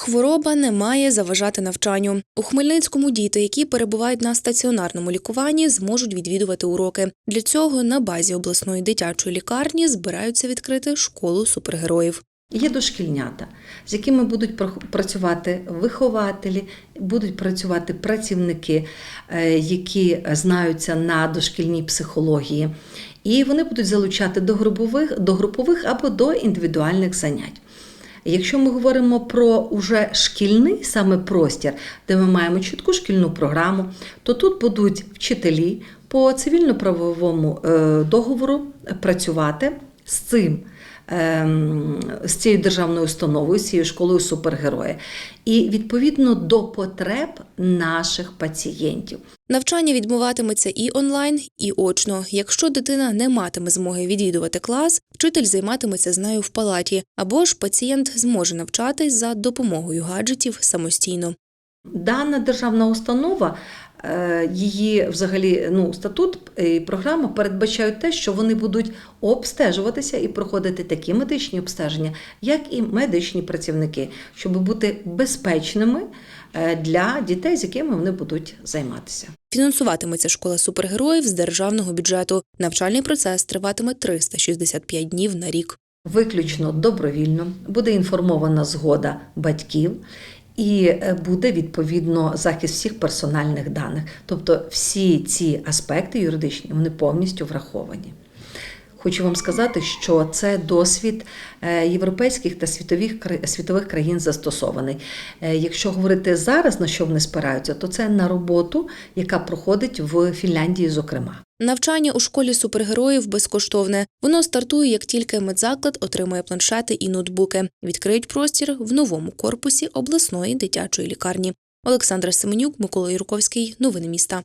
Хвороба не має заважати навчанню. У Хмельницькому діти, які перебувають на стаціонарному лікуванні, зможуть відвідувати уроки. Для цього на базі обласної дитячої лікарні збираються відкрити школу супергероїв. Є дошкільнята, з якими будуть працювати вихователі, будуть працювати працівники, е, які знаються на дошкільній психології, і вони будуть залучати до групових, до групових або до індивідуальних занять. Якщо ми говоримо про уже шкільний саме простір, де ми маємо чітку шкільну програму, то тут будуть вчителі по цивільно-правовому е, договору працювати з цим. Ем, З цією державною установою, з цією школою супергероя, і відповідно до потреб наших пацієнтів. Навчання відбуватиметься і онлайн, і очно. Якщо дитина не матиме змоги відвідувати клас, вчитель займатиметься з нею в палаті, або ж пацієнт зможе навчатись за допомогою гаджетів самостійно. Дана державна установа, її взагалі ну, статут і програма передбачають те, що вони будуть обстежуватися і проходити такі медичні обстеження, як і медичні працівники, щоб бути безпечними е, для дітей, з якими вони будуть займатися. Фінансуватиметься школа супергероїв з державного бюджету. Навчальний процес триватиме 365 днів на рік. Виключно добровільно буде інформована згода батьків. І е, буде відповідно захист всіх персональних даних. Тобто всі ці аспекти юридичні вони повністю враховані. Хочу вам сказати, що це досвід е, європейських та світових світових країн застосований. Е, Якщо говорити зараз на що вони спираються, то це на роботу, яка проходить в Фінляндії, зокрема. Навчання у школі супергероїв безкоштовне. Воно стартує, як тільки медзаклад отримає планшети і ноутбуки. Відкриють простір в новому корпусі обласної дитячої лікарні. Олександра Семенюк, Микола Юрковський. Новини міста.